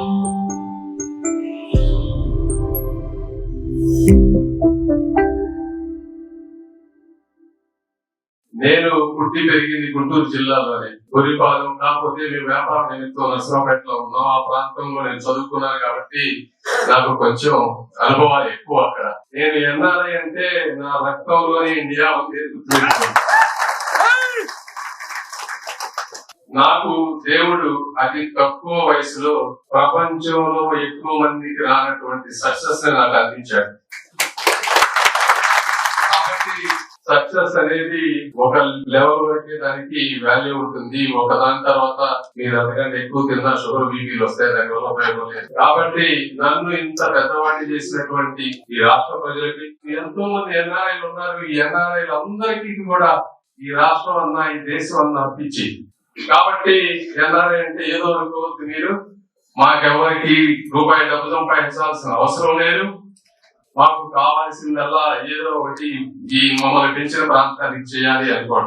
నేను పుట్టి పెరిగింది గుంటూరు జిల్లాలోనే. గురిపాలెం కాకపోతే మేము వ్యాపారం నిమిత్తం నర్సరావుపేటలో ఉన్నాం. ఆ ప్రాంతంలో నేను చదువుకున్నాను కాబట్టి నాకు కొంచెం అనుభవాలు ఎక్కువ అక్కడ. నేను ఎన్ఆర్ఐ అంటే నా రక్తంలోని ఇండియా నాకు దేవుడు అతి తక్కువ వయసులో ప్రపంచంలో ఎక్కువ మందికి రానటువంటి సక్సెస్ని నాకు అందించాడు. కాబట్టి సక్సెస్ అనేది ఒక లెవెల్ వరకే దానికి వాల్యూ ఉంటుంది. ఒక దాని తర్వాత మీరు అంతకంటే ఎక్కువ తిన్నా షుగర్ బీపీలు వస్తాయి దానివల్ల ఉపయోగం లేదు. కాబట్టి నన్ను ఇంత పెద్దవాడిని చేసినటువంటి ఈ రాష్ట్ర ప్రజలకి ఎంతో మంది ఎన్ఆర్ఐలు ఉన్నారు ఈ ఎన్ఆర్ఐలు అందరికీ కూడా ఈ రాష్ట్రం అన్న ఈ దేశం అన్న అర్పించి కాబట్టి ఎన్ఆర్ఐ అంటే ఏదో అనుకోవద్దు మీరు. మాకెవరికి రూపాయి డబ్బు సంపాదించాల్సిన అవసరం లేదు. మాకు కావాల్సిందల్లా ఏదో ఒకటి ఈ మమ్మల్ని పెంచిన ప్రాంతానికి చేయాలి అనుకోండి.